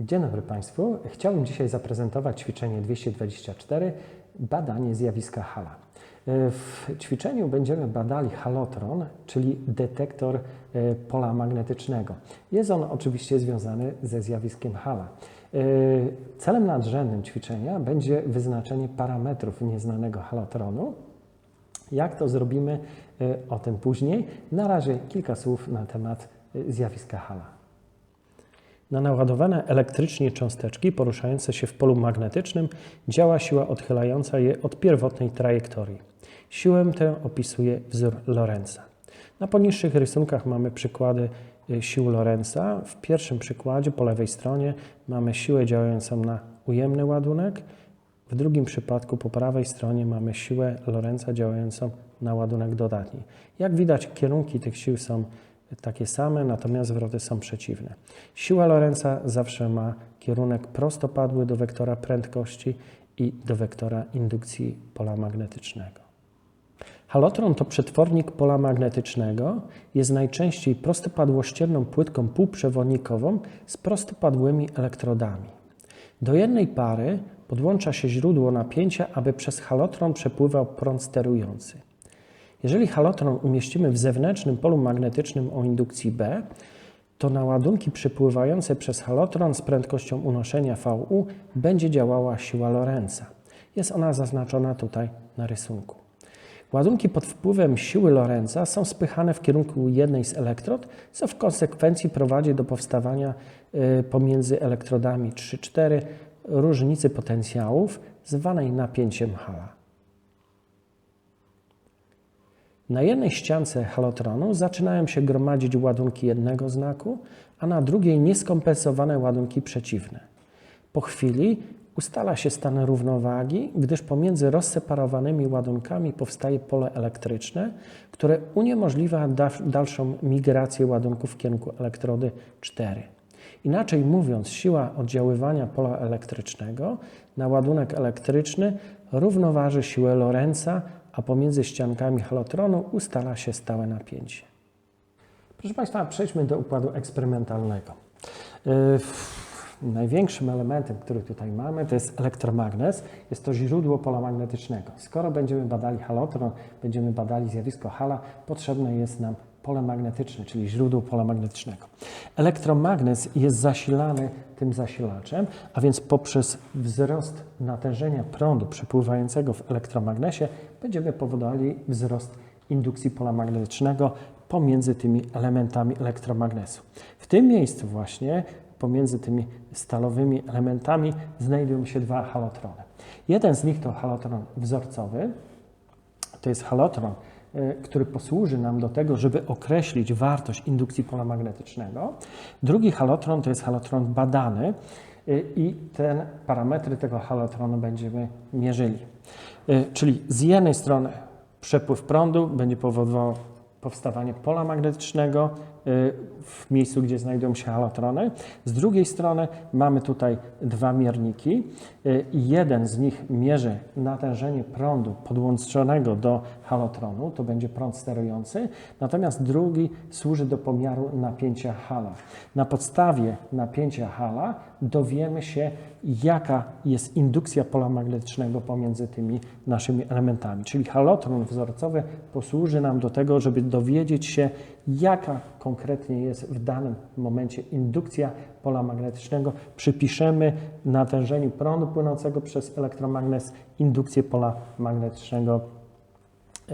Dzień dobry Państwu. Chciałbym dzisiaj zaprezentować ćwiczenie 224, badanie zjawiska hala. W ćwiczeniu będziemy badali halotron, czyli detektor e, pola magnetycznego. Jest on oczywiście związany ze zjawiskiem hala. E, Celem nadrzędnym ćwiczenia będzie wyznaczenie parametrów nieznanego halotronu. Jak to zrobimy, e, o tym później. Na razie kilka słów na temat zjawiska hala. Na naładowane elektrycznie cząsteczki poruszające się w polu magnetycznym działa siła odchylająca je od pierwotnej trajektorii. Siłę tę opisuje wzór Lorenza. Na poniższych rysunkach mamy przykłady y, sił Lorenza. W pierwszym przykładzie po lewej stronie mamy siłę działającą na ujemny ładunek. W drugim przypadku po prawej stronie mamy siłę Lorenza działającą na ładunek dodatni. Jak widać, kierunki tych sił są takie same, natomiast zwroty są przeciwne. Siła Lorenza zawsze ma kierunek prostopadły do wektora prędkości i do wektora indukcji pola magnetycznego. Halotron to przetwornik pola magnetycznego, jest najczęściej prostopadłościenną płytką półprzewodnikową z prostopadłymi elektrodami. Do jednej pary podłącza się źródło napięcia, aby przez halotron przepływał prąd sterujący. Jeżeli halotron umieścimy w zewnętrznym polu magnetycznym o indukcji B, to na ładunki przepływające przez halotron z prędkością unoszenia VU będzie działała siła Lorenza. Jest ona zaznaczona tutaj na rysunku. Ładunki pod wpływem siły Lorenza są spychane w kierunku jednej z elektrod, co w konsekwencji prowadzi do powstawania y, pomiędzy elektrodami 3-4 różnicy potencjałów zwanej napięciem hala. Na jednej ściance halotronu zaczynają się gromadzić ładunki jednego znaku, a na drugiej nieskompensowane ładunki przeciwne. Po chwili ustala się stan równowagi, gdyż pomiędzy rozseparowanymi ładunkami powstaje pole elektryczne, które uniemożliwia da- dalszą migrację ładunków w kierunku elektrody 4. Inaczej mówiąc, siła oddziaływania pola elektrycznego na ładunek elektryczny równoważy siłę Lorenza, a pomiędzy ściankami halotronu ustala się stałe napięcie. Proszę Państwa, przejdźmy do układu eksperymentalnego. Yy, Największym elementem, który tutaj mamy, to jest elektromagnes. Jest to źródło pola magnetycznego. Skoro będziemy badali halotron, będziemy badali zjawisko hala, potrzebne jest nam pole magnetyczne, czyli źródło pola magnetycznego. Elektromagnes jest zasilany tym zasilaczem, a więc poprzez wzrost natężenia prądu przepływającego w elektromagnesie będziemy powodowali wzrost indukcji pola magnetycznego pomiędzy tymi elementami elektromagnesu. W tym miejscu właśnie pomiędzy tymi stalowymi elementami znajdują się dwa halotrony. Jeden z nich to halotron wzorcowy, to jest halotron, który posłuży nam do tego, żeby określić wartość indukcji pola magnetycznego. Drugi halotron to jest halotron badany y, i ten parametry tego halotronu będziemy mierzyli. Y, Czyli z jednej strony przepływ prądu będzie powodował powstawanie pola magnetycznego y, w miejscu, gdzie znajdują się halotrony. Z drugiej strony mamy tutaj dwa mierniki y, jeden z nich mierzy natężenie prądu podłączonego do halotronu, to będzie prąd sterujący, natomiast drugi służy do pomiaru napięcia hala. Na podstawie napięcia hala dowiemy się, jaka jest indukcja pola magnetycznego pomiędzy tymi naszymi elementami. Czyli halotron wzorcowy posłuży nam do tego, żeby dowiedzieć się, jaka konkretnie jest w danym momencie indukcja pola magnetycznego. Przypiszemy natężeniu prądu płynącego przez elektromagnes indukcję pola magnetycznego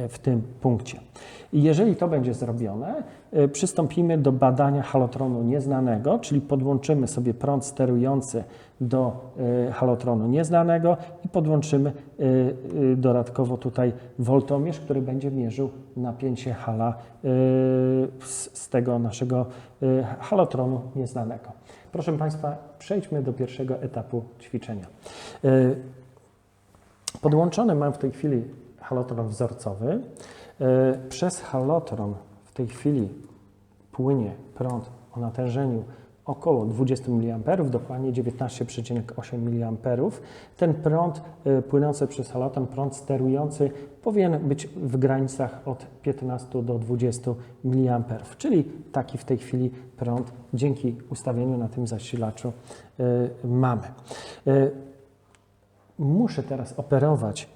w tym punkcie. I jeżeli to będzie zrobione, e, przystąpimy do badania halotronu nieznanego, czyli podłączymy sobie prąd sterujący do e, halotronu nieznanego i podłączymy e, dodatkowo tutaj woltomierz, który będzie mierzył napięcie hala z tego naszego halotronu nieznanego. Proszę Państwa, przejdźmy do pierwszego etapu ćwiczenia. Podłączony mam w tej chwili halotron wzorcowy. E, Przez halotron w tej chwili płynie prąd o natężeniu około 20 mA, dokładnie 19,8 mA. Ten prąd y, płynący przez haloton, prąd sterujący, powinien być w granicach od 15 do 20 mA, czyli taki w tej chwili prąd dzięki ustawieniu na tym zasilaczu y, mamy. Muszę teraz operować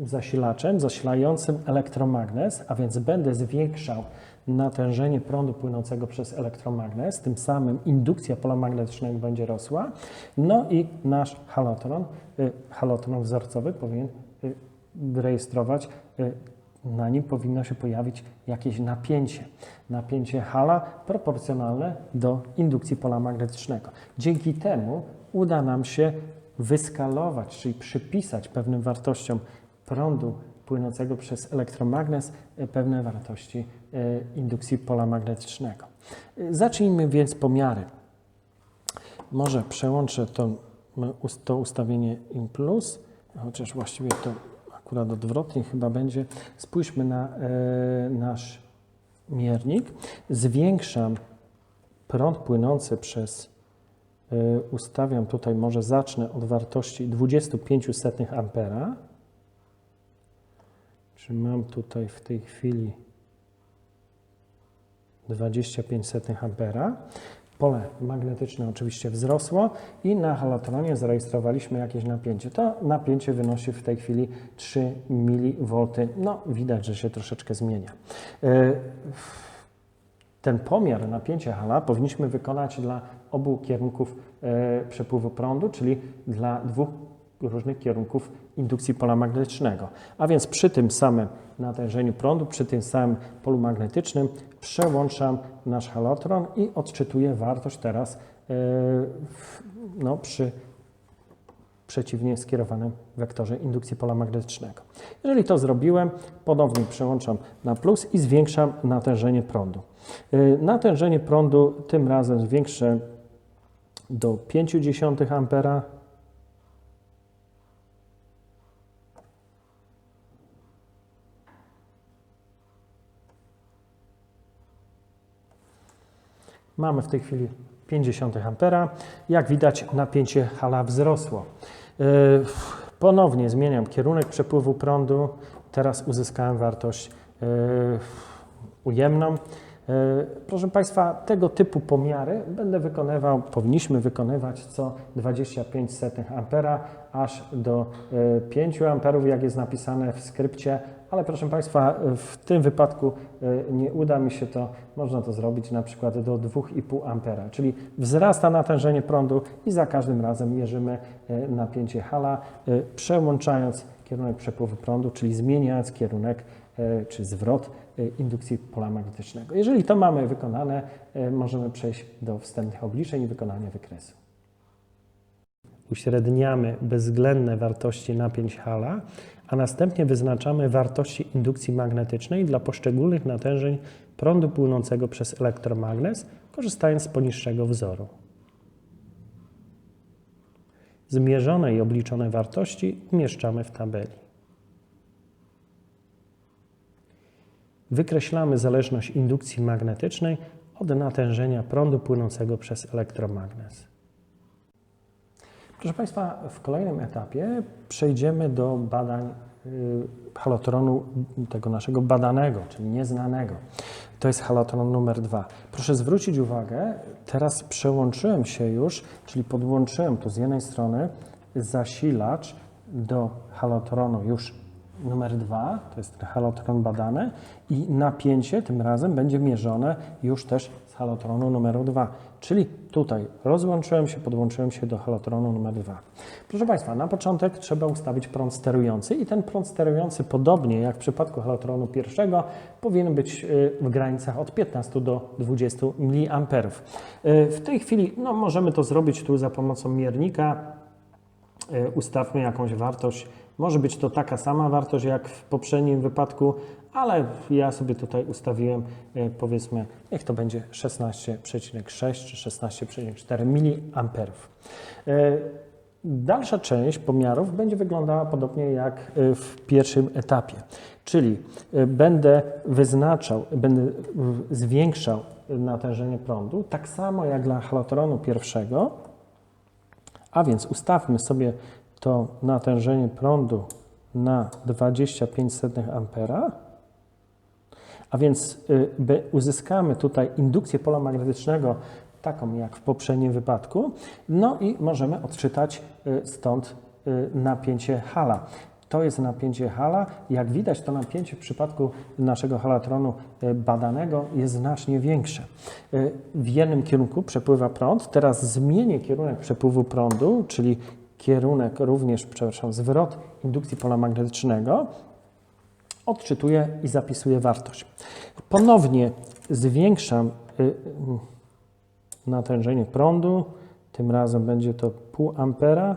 zasilaczem zasilającym elektromagnes, a więc będę zwiększał natężenie prądu płynącego przez elektromagnes, tym samym indukcja pola magnetycznego będzie rosła, no i nasz halotron, y, halotron wzorcowy powinien y, rejestrować, y, na nim powinno się pojawić jakieś napięcie. Napięcie hala proporcjonalne do indukcji pola magnetycznego. Dzięki temu uda nam się wyskalować, czyli przypisać pewnym wartościom prądu płynącego przez elektromagnes e, pewne wartości e, indukcji pola magnetycznego. E, Zacznijmy więc pomiary. Może przełączę to, to ustawienie in plus, chociaż właściwie to akurat odwrotnie chyba będzie. Spójrzmy na nasz miernik. Zwiększam prąd płynący przez ustawiam tutaj, może zacznę od wartości 25 setnych ampera. Czy mam tutaj w tej chwili 25 setnych ampera. Pole magnetyczne oczywiście wzrosło i na halotronie zarejestrowaliśmy jakieś napięcie. To napięcie wynosi w tej chwili 3 mV. No, widać, że się troszeczkę zmienia. E, Ten pomiar napięcia hala powinniśmy wykonać dla obu kierunków e, przepływu prądu, czyli dla dwóch różnych kierunków indukcji pola magnetycznego. A więc przy tym samym natężeniu prądu, przy tym samym polu magnetycznym przełączam nasz halotron i odczytuję wartość teraz w- no, przy przeciwnie skierowanym wektorze indukcji pola magnetycznego. Jeżeli to zrobiłem, ponownie przełączam na plus i zwiększam natężenie prądu. Y, Natężenie prądu tym razem zwiększę do 0,5 ampera. Mamy w tej chwili 50 ampera. Jak widać napięcie hala wzrosło. Yy, Ponownie zmieniam kierunek przepływu prądu. Teraz uzyskałem wartość yy, ujemną. Yy, Proszę Państwa, tego typu pomiary będę wykonywał, powinniśmy wykonywać co 25 setnych ampera aż do yy, 5 amperów, jak jest napisane w skrypcie, ale proszę Państwa, w tym wypadku yy, nie uda mi się to, można to zrobić na przykład do 2,5 ampera, czyli wzrasta natężenie prądu i za każdym razem mierzymy napięcie hala, przełączając kierunek przepływu prądu, czyli zmieniając kierunek e, czy zwrot e, indukcji pola magnetycznego. Jeżeli to mamy wykonane, e, możemy przejść do wstępnych obliczeń i wykonania wykresu. Uśredniamy bezwzględne wartości napięć hala, a następnie wyznaczamy wartości indukcji magnetycznej dla poszczególnych natężeń prądu płynącego przez elektromagnes, korzystając z poniższego wzoru. Zmierzone i obliczone wartości umieszczamy w tabeli. Wykreślamy zależność indukcji magnetycznej od natężenia prądu płynącego przez elektromagnes. Proszę Państwa, w kolejnym etapie przejdziemy do badań y, halotronu, tego naszego badanego, czyli nieznanego. To jest halotron numer dwa. Proszę zwrócić uwagę, teraz przełączyłem się już, czyli podłączyłem tu z jednej strony zasilacz do halotronu już numer dwa, to jest halotron badany i napięcie tym razem będzie mierzone już też z halotronu numeru 2. Czyli tutaj rozłączyłem się, podłączyłem się do halotronu numer 2. Proszę Państwa, na początek trzeba ustawić prąd sterujący i ten prąd sterujący, podobnie jak w przypadku halotronu pierwszego, powinien być y, w granicach od 15 do 20 mA. Y, W tej chwili no, możemy to zrobić tu za pomocą miernika, E, ustawmy jakąś wartość. Może być to taka sama wartość jak w poprzednim wypadku, ale ja sobie tutaj ustawiłem, e, powiedzmy, niech to będzie 16,6 czy 16,4 mA. E, Dalsza część pomiarów będzie wyglądała podobnie jak e, w pierwszym etapie, czyli będę wyznaczał, będę zwiększał natężenie prądu, tak samo jak dla halotronu pierwszego. A więc ustawmy sobie to natężenie prądu na 25 ampera. A więc y, uzyskamy tutaj indukcję pola magnetycznego, taką jak w poprzednim wypadku, no i możemy odczytać y, stąd y, napięcie hala. To jest napięcie hala. Jak widać, to napięcie w przypadku naszego halatronu badanego jest znacznie większe. W jednym kierunku przepływa prąd. Teraz zmienię kierunek przepływu prądu, czyli kierunek również, przepraszam, zwrot indukcji pola magnetycznego odczytuję i zapisuję wartość. Ponownie zwiększam y, y, natężenie prądu. Tym razem będzie to pół ampera.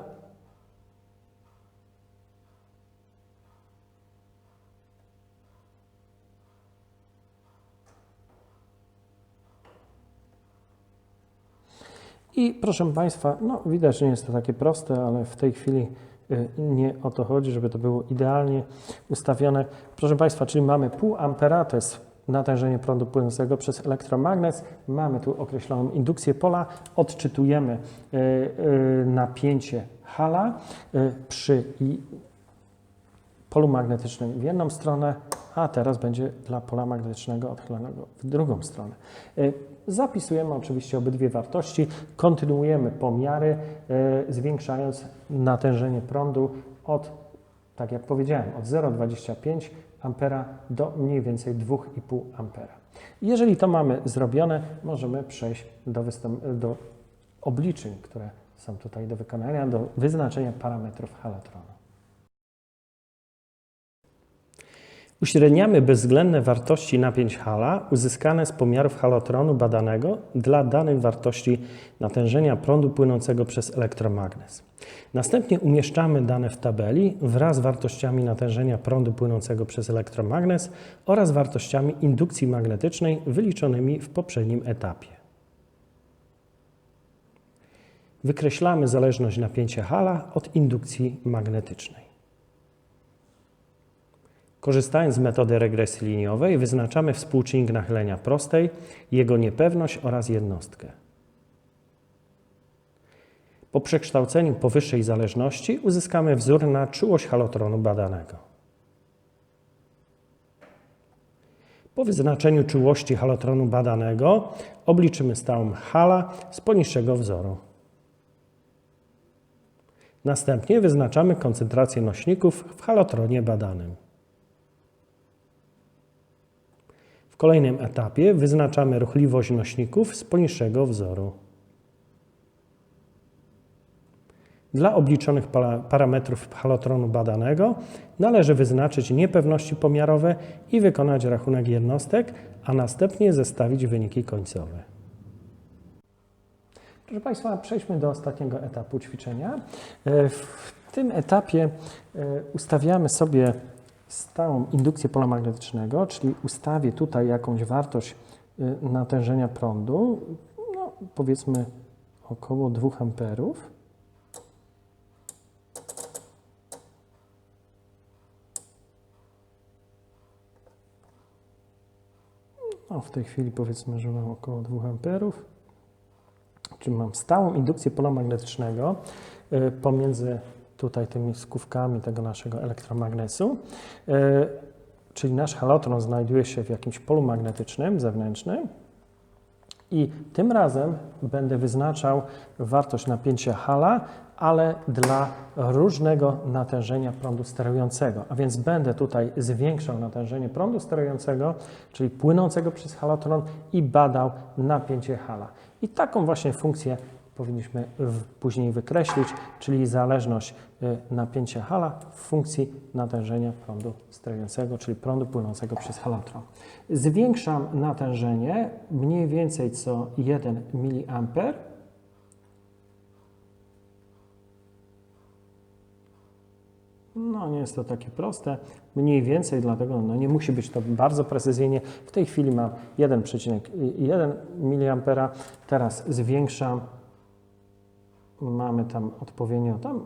I proszę Państwa, no widać, nie jest to takie proste, ale w tej chwili y, nie o to chodzi, żeby to było idealnie ustawione. Proszę Państwa, czyli mamy pół ampera, to jest natężenie prądu płynącego przez elektromagnes. Mamy tu określoną indukcję pola, odczytujemy y, y, napięcie hala przy polu magnetycznym w jedną stronę, a teraz będzie dla pola magnetycznego odchylonego w drugą stronę. Y, Zapisujemy oczywiście obydwie wartości, kontynuujemy pomiary, y, zwiększając natężenie prądu od, tak jak powiedziałem, od 0,25 ampera do mniej więcej 2,5 ampera. Jeżeli to mamy zrobione, możemy przejść do, do obliczeń, które są tutaj do wykonania, do wyznaczenia parametrów halatronu. Uśredniamy bezwzględne wartości napięć hala uzyskane z pomiarów halotronu badanego dla danych wartości natężenia prądu płynącego przez elektromagnes. Następnie umieszczamy dane w tabeli wraz z wartościami natężenia prądu płynącego przez elektromagnes oraz wartościami indukcji magnetycznej wyliczonymi w poprzednim etapie. Wykreślamy zależność napięcia hala od indukcji magnetycznej. Korzystając z metody regresji liniowej, wyznaczamy współczynnik nachylenia prostej, jego niepewność oraz jednostkę. Po przekształceniu powyższej zależności uzyskamy wzór na czułość halotronu badanego. Po wyznaczeniu czułości halotronu badanego obliczymy stałą hala z poniższego wzoru. Następnie wyznaczamy koncentrację nośników w halotronie badanym. W kolejnym etapie wyznaczamy ruchliwość nośników z poniższego wzoru. Dla obliczonych parametrów halotronu badanego należy wyznaczyć niepewności pomiarowe i wykonać rachunek jednostek, a następnie zestawić wyniki końcowe. Proszę Państwa, przejdźmy do ostatniego etapu ćwiczenia. E, W tym etapie e, ustawiamy sobie stałą indukcję pola magnetycznego, czyli ustawię tutaj jakąś wartość y, natężenia prądu, no, powiedzmy około 2 amperów. No, w tej chwili powiedzmy, że mam około 2 amperów. Czyli mam stałą indukcję pola magnetycznego y, pomiędzy tutaj tymi skówkami tego naszego elektromagnesu. Y, Czyli nasz halotron znajduje się w jakimś polu magnetycznym zewnętrznym i tym razem będę wyznaczał wartość napięcia hala, ale dla różnego natężenia prądu sterującego. A więc będę tutaj zwiększał natężenie prądu sterującego, czyli płynącego przez halotron i badał napięcie hala. I taką właśnie funkcję powinniśmy później wykreślić, czyli zależność y, napięcia hala w funkcji natężenia prądu sterującego, czyli prądu płynącego przez halotron. Zwiększam natężenie mniej więcej co 1 mA. No, nie jest to takie proste. Mniej więcej, dlatego no, nie musi być to bardzo precyzyjnie. W tej chwili mam 1,1 mA. Teraz zwiększam mamy tam odpowiednio, tam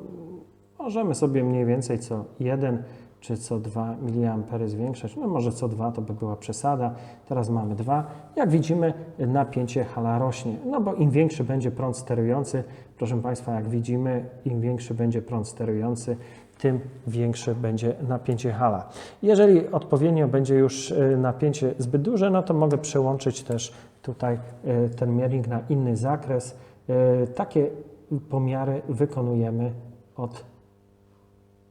możemy sobie mniej więcej co 1 czy co 2 mA zwiększać. No może co 2 to by była przesada. Teraz mamy 2. Jak widzimy, napięcie hala rośnie. No bo im większy będzie prąd sterujący, proszę Państwa, jak widzimy, im większy będzie prąd sterujący, tym większe będzie napięcie hala. Jeżeli odpowiednio będzie już y, napięcie zbyt duże, no to mogę przełączyć też tutaj y, ten miernik na inny zakres. Y, Takie pomiary wykonujemy od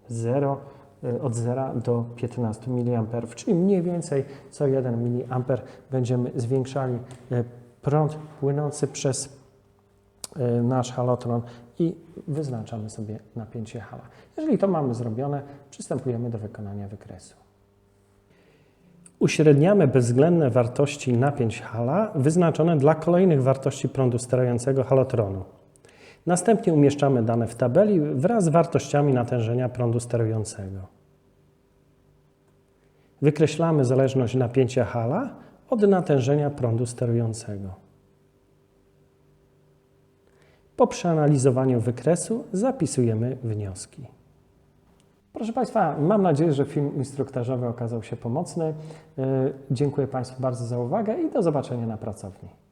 0, od 0 do 15 mA, czyli mniej więcej co 1 mA będziemy zwiększali y, prąd płynący przez y, nasz halotron i wyznaczamy sobie napięcie hala. Jeżeli to mamy zrobione, przystępujemy do wykonania wykresu. Uśredniamy bezwzględne wartości napięć hala wyznaczone dla kolejnych wartości prądu sterującego halotronu. Następnie umieszczamy dane w tabeli wraz z wartościami natężenia prądu sterującego. Wykreślamy zależność napięcia hala od natężenia prądu sterującego. Po przeanalizowaniu wykresu zapisujemy wnioski. Proszę Państwa, mam nadzieję, że film instruktażowy okazał się pomocny. Yy, Dziękuję Państwu bardzo za uwagę i do zobaczenia na pracowni.